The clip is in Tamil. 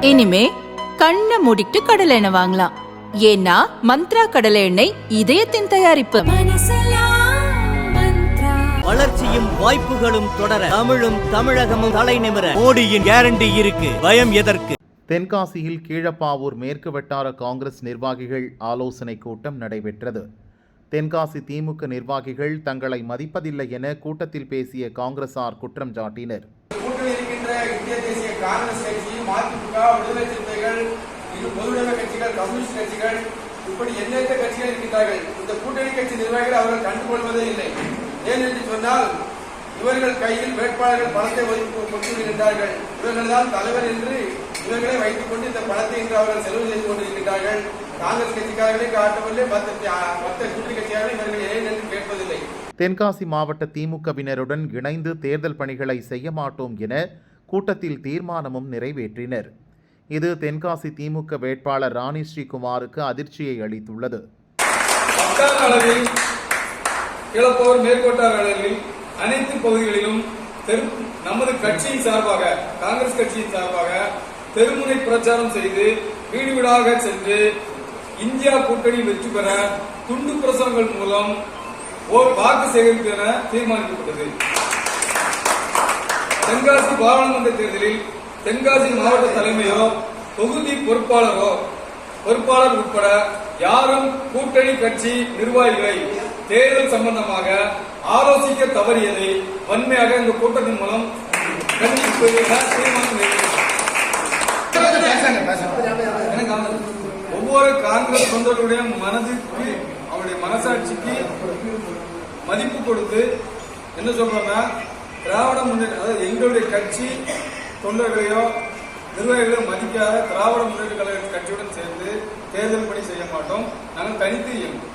இனிமே கண்ணை மூடிட்டு கடலை எண்ணெய் வாங்கலாம். ஏன்னா மந்த்ரா கடலை எண்ணெய் இதயத்தின் தயாரிப்பு. வளர்ச்சியும் வாய்ப்புகளும் தொடர தமிழும் தமிழகமும் தலைநிமிர மோடியின் கேரண்டி இருக்கு. பயம் எதற்கு? தென்காசியில் கீழப்பாவூர் மேற்கு வட்டார காங்கிரஸ் நிர்வாகிகள் ஆலோசனை கூட்டம் நடைபெற்றது. தென்காசி திமுக நிர்வாகிகள் தங்களை மதிப்பதில்லை என கூட்டத்தில் பேசிய காங்கிரசார் குற்றம் சாட்டினர். இருக்கின்ற இந்திய தேசிய காங்கிரஸ் கட்சி மதிமுக விடுதலை சிறுத்தைகள் இது பொதுவுடைமை கட்சிகள் கம்யூனிஸ்ட் கட்சிகள் இப்படி எந்தெந்த கட்சிகள் இருக்கின்றார்கள். இந்த கூட்டணி கட்சி நிர்வாகிகள் அவர்கள் கண்டுகொள்வதே இல்லை. ஏன் என்று சொன்னால் இவர்கள் கையில் வேட்பாளர்கள் பணத்தை ஒதுக்கி கொண்டு இவர்கள் தான் தலைவர் என்று இவர்களை வைத்துக் கொண்டு இந்த பணத்தை இன்று அவர்கள் செலவு செய்து கொண்டிருக்கின்றார்கள். காங்கிரஸ் கட்சிக்காரர்களே காட்டவில்லை மற்ற மற்ற கூட்டணி கட்சியாளர்கள் இவர்கள் ஏன் என்று தென்காசி மாவட்ட திமுகவினருடன் இணைந்து தேர்தல் பணிகளை செய்ய மாட்டோம் என கூட்டத்தில் தீர்மானமும் நிறைவேற்றினர். இது தென்காசி திமுக வேட்பாளர் ராணி ஸ்ரீகுமாருக்கு அதிர்ச்சியை அளித்துள்ளது. வட்டார மேற்கோட்டார் அளவில் அனைத்து பகுதிகளிலும் தெரு நமது கட்சியின் சார்பாக காங்கிரஸ் கட்சியின் சார்பாக தெருமுனை பிரச்சாரம் செய்து வீடு வீடாக சென்று இந்தியா கூட்டணி வெற்றி பெற துண்டு பிரசவங்கள் மூலம் ஓர் வாக்கு சேகரிப்பு என தீர்மானிக்கப்பட்டது தென்காசி பாராளுமன்ற தேர்தலில் தென்காசி மாவட்ட தலைமையோ தொகுதி பொறுப்பாளரோ பொறுப்பாளர் உட்பட யாரும் கூட்டணி கட்சி நிர்வாகிகளை தேர்தல் சம்பந்தமாக ஆலோசிக்க தவறியதை வன்மையாக இந்த கூட்டத்தின் மூலம். ஒவ்வொரு காங்கிரஸ் தொண்டர்களுடைய மனதிற்கு மனசாட்சிக்கு மதிப்பு கொடுத்து என்ன சொல்றோம்னா திராவிட முன்னேற்ற அதாவது எங்களுடைய கட்சி தொண்டர்களையோ நிர்வாகிகளையோ மதிக்காத திராவிட முன்னேற்ற கழக கட்சியுடன் சேர்ந்து தேர்தல் பணி செய்ய மாட்டோம். நாங்கள் தனித்து இயங்குவோம்.